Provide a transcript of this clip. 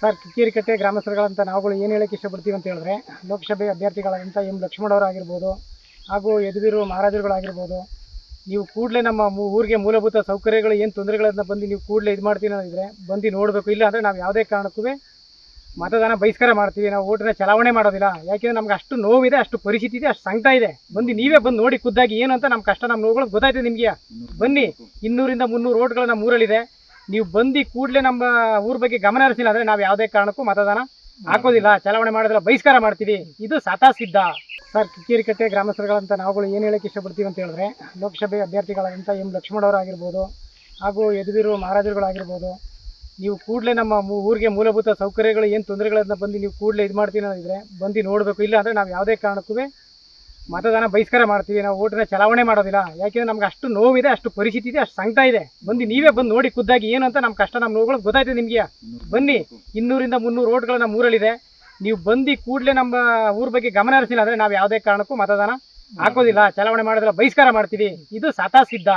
Sir, ಕಿಕ್ಕೇರಿಕಟ್ಟೆ ಗ್ರಾಮಸ್ಥರುಗಳಂತ ನಾವುಗಳು ಏನು ಹೇಳಕ್ಕೆ ಇಷ್ಟಪಡ್ತೀವಿ ಅಂತ ಹೇಳಿದ್ರೆ ಲೋಕಸಭೆ ಅಭ್ಯರ್ಥಿಗಳಾದಂಥ ಎಂ ಲಕ್ಷ್ಮಣವರಾಗಿರ್ಬೋದು ಹಾಗೂ ಯದುವೀರು ಮಹಾರಾಜರುಗಳಾಗಿರ್ಬೋದು ನೀವು ಕೂಡಲೇ ನಮ್ಮ ಊರಿಗೆ ಮೂಲಭೂತ ಸೌಕರ್ಯಗಳು ಏನು ತೊಂದರೆಗಳನ್ನ ಬಂದು ನೀವು ಕೂಡಲೇ ಇದು ಮಾಡ್ತೀನಿ ಅನ್ನೋದಿದ್ರೆ, ಬಂದು ನೋಡಬೇಕು. ಇಲ್ಲ ಅಂದರೆ ನಾವು ಯಾವುದೇ ಕಾರಣಕ್ಕೂ ಮತದಾನ ಬಹಿಷ್ಕಾರ ಮಾಡ್ತೀವಿ, ನಾವು ಓಟನ್ನ ಚಲಾವಣೆ ಮಾಡೋದಿಲ್ಲ. ಯಾಕೆಂದರೆ ನಮ್ಗೆ ಅಷ್ಟು ನೋವಿದೆ, ಅಷ್ಟು ಪರಿಸ್ಥಿತಿ ಇದೆ, ಅಷ್ಟು ಸಂಕಟ ಇದೆ. ಬಂದು ನೀವೇ ಬಂದು ನೋಡಿ ಖುದ್ದಾಗಿ ಏನು ಅಂತ ನಮ್ಮ ಕಷ್ಟ ನಮ್ಮ ನೋವುಗಳು ಗೊತ್ತಾಯ್ತು ನಿಮಗೆ. ಬನ್ನಿ, ಇನ್ನೂರಿಂದ ಮುನ್ನೂರು ಓಟ್ಗಳು ನಮ್ಮ ಊರಲ್ಲಿದೆ ನೀವು ಬಂದು ಕೂಡಲೇ ನಮ್ಮ ಊರ ಬಗ್ಗೆ ಗಮನ ಹರಿಸಿಲ್ಲ ಅಂದ್ರೆ ನಾವು ಯಾವುದೇ ಕಾರಣಕ್ಕೂ ಮತದಾನ ಹಾಕೋದಿಲ್ಲ. ಚಲಾವಣೆ ಮಾಡಿದ್ರೆ ಬಹಿಷ್ಕಾರ ಮಾಡ್ತೀವಿ. ಇದು ಸತಾ ಸಿದ್ಧ. ಸರ್, ಕಿಕ್ಕೇರಿಕಟ್ಟೆ ಗ್ರಾಮಸ್ಥರುಗಳಂತ ನಾವುಗಳು ಏನು ಹೇಳಕ್ಕೆ ಇಷ್ಟಪಡ್ತೀವಿ ಅಂತ ಹೇಳಿದ್ರೆ, ಲೋಕಸಭೆ ಅಭ್ಯರ್ಥಿಗಳಾದಂಥ ಎಂ. ಲಕ್ಷ್ಮಣವರಾಗಿರ್ಬೋದು ಹಾಗೂ ಯದುವೀರು ಮಹಾರಾಜರುಗಳಾಗಿರ್ಬೋದು ನೀವು ಕೂಡಲೇ ನಮ್ಮ ಊರಿಗೆ ಮೂಲಭೂತ ಸೌಕರ್ಯಗಳು, ಏನು ತೊಂದರೆಗಳನ್ನ ಬಂದು ನೀವು ಕೂಡಲೇ ಇದು ಮಾಡ್ತೀನಿ ಅನ್ನೋದಿದ್ರೆ ಬಂದು ನೋಡಬೇಕು. ಇಲ್ಲ ಅಂದರೆ ನಾವು ಯಾವುದೇ ಕಾರಣಕ್ಕೂ ಮತದಾನ ಬಹಿಷ್ಕಾರ ಮಾಡ್ತೀವಿ, ನಾವು ಓಟನ್ನ ಚಲಾವಣೆ ಮಾಡೋದಿಲ್ಲ. ಯಾಕೆಂದ್ರೆ ನಮ್ಗೆ ಅಷ್ಟು ನೋವಿದೆ, ಅಷ್ಟು ಪರಿಸ್ಥಿತಿ ಇದೆ, ಅಷ್ಟು ಸಂಕಟ ಇದೆ. ಬಂದು ನೀವೇ ಬಂದು ನೋಡಿ ಖುದ್ದಾಗಿ ಏನು ಅಂತ ನಮ್ಮ ಕಷ್ಟ ನಮ್ಮ ನೋವುಗಳು ಗೊತ್ತಾಯ್ತು ನಿಮಗೆ. ಬನ್ನಿ, ಇನ್ನೂರಿಂದ ಮುನ್ನೂರು ಓಟ್ಗಳು ನಮ್ಮ ಊರಲ್ಲಿದೆ. ನೀವು ಬಂದು ಕೂಡಲೇ ನಮ್ಮ ಊರ ಬಗ್ಗೆ ಗಮನ ಹರಿಸಿಲ್ಲ ಅಂದರೆ ನಾವು ಯಾವುದೇ ಕಾರಣಕ್ಕೂ ಮತದಾನ ಹಾಕೋದಿಲ್ಲ, ಚಲಾವಣೆ ಮಾಡೋದಿಲ್ಲ, ಬಹಿಷ್ಕಾರ ಮಾಡ್ತೀವಿ. ಇದು ಸತಾ ಸಿದ್ಧ